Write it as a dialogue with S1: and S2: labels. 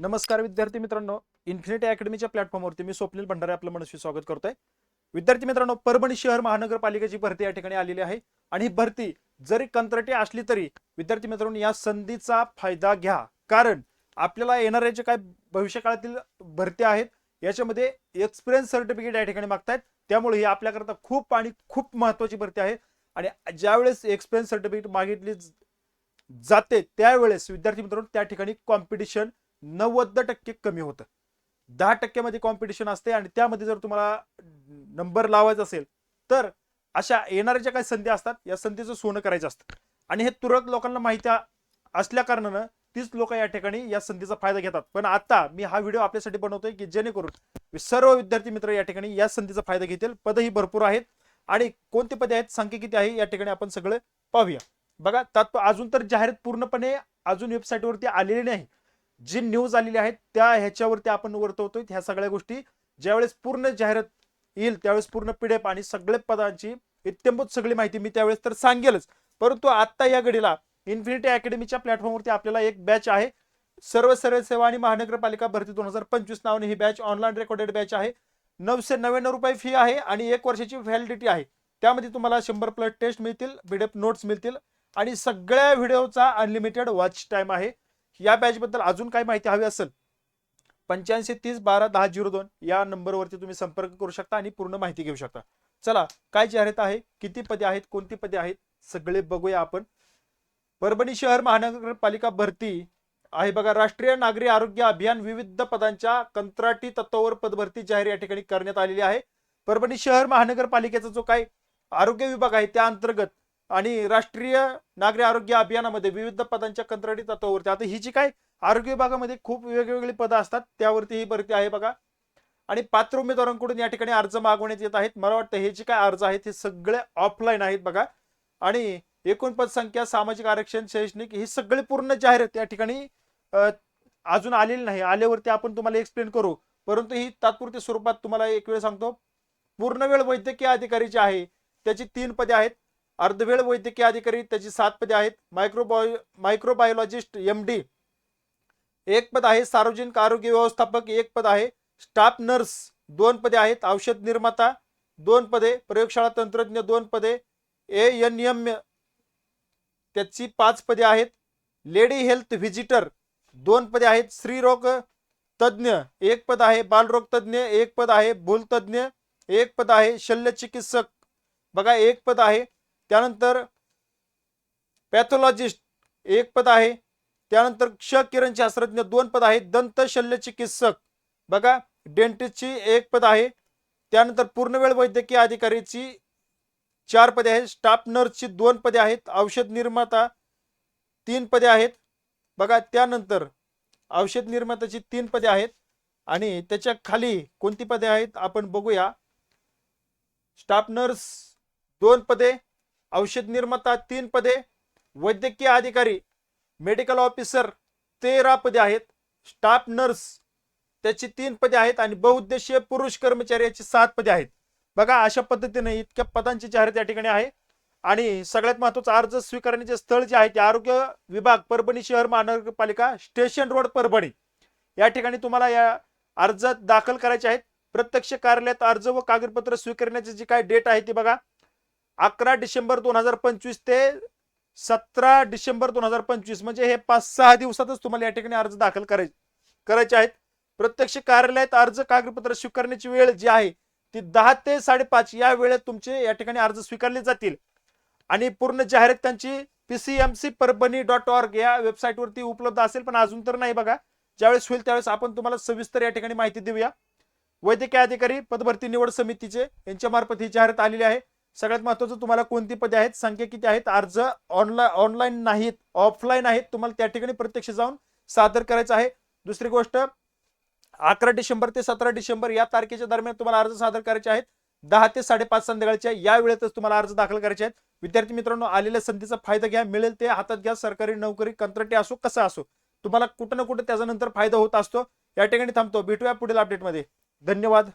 S1: नमस्कार विद्यार्थी मित्रांनो. इन्फिनिटी अकॅडमीच्या प्लॅटफॉर्मवरती मी स्वप्नील भंडारे आपलं मनस्वी स्वागत करतोय. विद्यार्थी मित्रांनो परभणी शहर महानगरपालिकेची भरती या ठिकाणी आलेली आहे आणि ही भरती जरी कंत्राटी असली तरी विद्यार्थी मित्रांनो या संधीचा फायदा घ्या. कारण आपल्याला येणाऱ्या जे काय भविष्यकाळातील भरती आहेत याच्यामध्ये एक्सपिरियन्स सर्टिफिकेट या ठिकाणी मागतायत. त्यामुळे ही आपल्याकरता खूप आणि खूप महत्वाची भरती आहे. आणि ज्यावेळेस एक्सपिरियन्स सर्टिफिकेट मागितली जाते त्यावेळेस विद्यार्थी मित्रांनो त्या ठिकाणी कॉम्पिटिशन नव्वद टक्के कमी होतं. दहा टक्क्यामध्ये कॉम्पिटिशन असते आणि त्यामध्ये जर तुम्हाला नंबर लावायचा असेल तर अशा येणाऱ्या ज्या काही संधी असतात या संधीचं सोनं करायचं असतं. आणि हे तुरळक लोकांना माहिती असल्या कारणानं तीच लोक या ठिकाणी या संधीचा फायदा घेतात. पण आता मी हा व्हिडिओ आपल्यासाठी बनवतोय की जेणेकरून सर्व विद्यार्थी मित्र या ठिकाणी या संधीचा फायदा घेतील. पदही भरपूर आहेत आणि कोणती पदे आहेत संख्या किती आहे या ठिकाणी आपण सगळं पाहूया. बघा तात्प अजून तर जाहिरात पूर्णपणे अजून वेबसाईटवरती आलेली नाही. जी न्यूज आलेली आहेत त्या ह्याच्यावरती आपण वर्तवतोय. ह्या सगळ्या गोष्टी ज्यावेळेस पूर्ण जाहिरात येईल त्यावेळेस पूर्ण पीडीएफ आणि सगळे पदांची इत्यंभूत सगळी माहिती मी त्यावेळेस तर सांगेलच. परंतु आत्ता या घडीला इन्फिनिटी अकॅडमीच्या प्लॅटफॉर्मवरती आपल्याला एक बॅच आहे. सर्व सर्व सेवा आणि महानगरपालिका भरती दोन हजार पंचवीस नावाने ही बॅच ऑनलाईन रेकॉर्डेड बॅच आहे. नऊशे नव्याण्णव रुपये फी आहे आणि एक वर्षाची व्हॅलिडिटी आहे. त्यामध्ये तुम्हाला शंभर प्लस टेस्ट मिळतील पीडीएफ नोट्स मिळतील आणि सगळ्या व्हिडिओचा अनलिमिटेड वॉच टाईम आहे. या बॅच बद्दल अजून काही माहिती हवी असेल पंच्याऐंशी तीस बारा दहा झिरो दोन या नंबरवरती तुम्ही संपर्क करू शकता आणि पूर्ण माहिती घेऊ शकता. चला काय जाहिरात आहे किती पदे आहेत कोणती पदे आहेत सगळे बघूया आपण. परभणी शहर महानगरपालिका भरती आहे बघा राष्ट्रीय नागरी आरोग्य अभियान विविध पदांच्या कंत्राटी तत्वावर पदभरती जाहीर या ठिकाणी करण्यात आलेली आहे. परभणी शहर महानगरपालिकेचा जो काही आरोग्य विभाग आहे त्या अंतर्गत आणि राष्ट्रीय नागरी आरोग्य अभियानामध्ये विविध पदांच्या कंत्राटी तत्वावरती. आता ही जी काय आरोग्य विभागामध्ये खूप वेगवेगळी पदं असतात त्यावरती ही भरती आहे बघा. आणि पात्र उमेदवारांकडून या ठिकाणी अर्ज मागवण्यात येत आहेत. मला वाटतं हे जे काय अर्ज आहेत हे सगळे ऑफलाईन आहेत बघा. आणि एकूण पदसंख्या सामाजिक आरक्षण शैक्षणिक ही सगळी पूर्ण जाहिरात या ठिकाणी अजून आलेली नाही. आल्यावरती आपण तुम्हाला एक्सप्लेन करू. परंतु ही तात्पुरत्या स्वरूपात तुम्हाला एक वेळ सांगतो. पूर्ण वेळ वैद्यकीय अधिकारीची आहे त्याची तीन पदे आहेत. अर्धवेळ वैद्यकीय अधिकारी त्याची सात पदे आहेत. मायक्रोबायो मायक्रोबायोलॉजिस्ट एम डी एक पद आहे सार्वजनिक आरोग्य व्यवस्थापक एक पद आहे स्टाफ नर्स दोन पदे आहेत औषध निर्माता दोन पदे प्रयोगशाळा तंत्रज्ञ दोन पदे ए एन एम त्याची पाच पदे आहेत. लेडी हेल्थ व्हिजिटर दोन पदे आहेत स्त्रीरोग तज्ज्ञ एक पद आहे बालरोग तज्ज्ञ एक पद आहे भूलतज्ञ एक पद आहे शल्य चिकित्सक बघा एक पद आहे त्यानंतर पॅथॉलॉजिस्ट एक पद आहे. त्यानंतर क्ष किरणशास्त्रज्ञ दोन पद आहेत. दंत शल्य चिकित्सक. बघा डेंटिस्टची एक पद आहे. त्यानंतर पूर्णवेळ वैद्यकीय अधिकारीची चार पदे आहेत. स्टाफ नर्सची दोन पदे आहेत. औषध निर्माता तीन पदे आहेत. बघा त्यानंतर औषध निर्मात्याची तीन पदे आहेत. आणि त्याच्याखाली कोणती पदे आहेत? आपण बघूया. स्टाफ नर्स दोन पदे. औषध निर्माता तीन पदे वैद्यकीय अधिकारी मेडिकल ऑफिसर तेरा पदे आहेत स्टाफ नर्स त्याची तीन पदे आहेत आणि बहुउद्देशीय पुरुष कर्मचारी याची सात पदे आहेत. बघा अशा पद्धतीने इतक्या पदांची जाहिरात या ठिकाणी आहे. आणि सगळ्यात महत्वाचं अर्ज स्वीकारण्याचे स्थळ जे आहे ते आरोग्य विभाग परभणी शहर महानगरपालिका स्टेशन रोड परभणी. या ठिकाणी तुम्हाला या अर्ज दाखल करायचे आहेत. प्रत्यक्ष कार्यालयात अर्ज व कागदपत्र स्वीकारण्याची जी काय डेट आहे ती बघा. अकरा डिसेंबर दोन हजार पंचवीस ते सतरा डिसेंबर दोन हजार पंचवीस म्हणजे हे पाच सहा दिवसातच तुम्हाला या ठिकाणी अर्ज दाखल करायचे करायचे आहेत. प्रत्यक्ष कार्यालयात अर्ज कागदपत्र स्वीकारण्याची वेळ जी आहे ती दहा ते साडेपाच या वेळेत तुमचे या ठिकाणी अर्ज स्वीकारले जातील. आणि पूर्ण जाहिरात त्यांची पीसीएमसी परभणी डॉट ऑर्ग या वेबसाईटवरती उपलब्ध असेल पण अजून तर नाही बघा. ज्यावेळेस होईल त्यावेळेस आपण तुम्हाला सविस्तर या ठिकाणी माहिती देऊया. वैद्यकीय अधिकारी पदभरती निवड समितीचे यांच्या मार्फत ही जाहिरात आलेली आहे. सगळ्यात महत्वाचं तुम्हाला कोणती पदे आहेत संख्या किती आहेत अर्ज ऑनलाईन ऑनलाईन नाहीत ऑफलाईन आहेत तुम्हाला त्या ठिकाणी प्रत्यक्ष जाऊन सादर करायचं आहे. दुसरी गोष्ट अकरा डिसेंबर ते सतरा डिसेंबर या तारखेच्या दरम्यान तुम्हाला अर्ज सादर करायचे आहेत. दहा ते साडेपाच संध्याकाळच्या या वेळेतच तुम्हाला अर्ज दाखल करायचे आहेत. विद्यार्थी मित्रांनो आलेल्या संधीचा फायदा घ्या मिळेल ते हातात घ्या सरकारी नोकरी कंत्राटी असो कसा असो. तुम्हाला कुठं ना कुठं त्याच्यानंतर फायदा होत असतो. या ठिकाणी थांबतो. भेटूया पुढील अपडेटमध्ये धन्यवाद.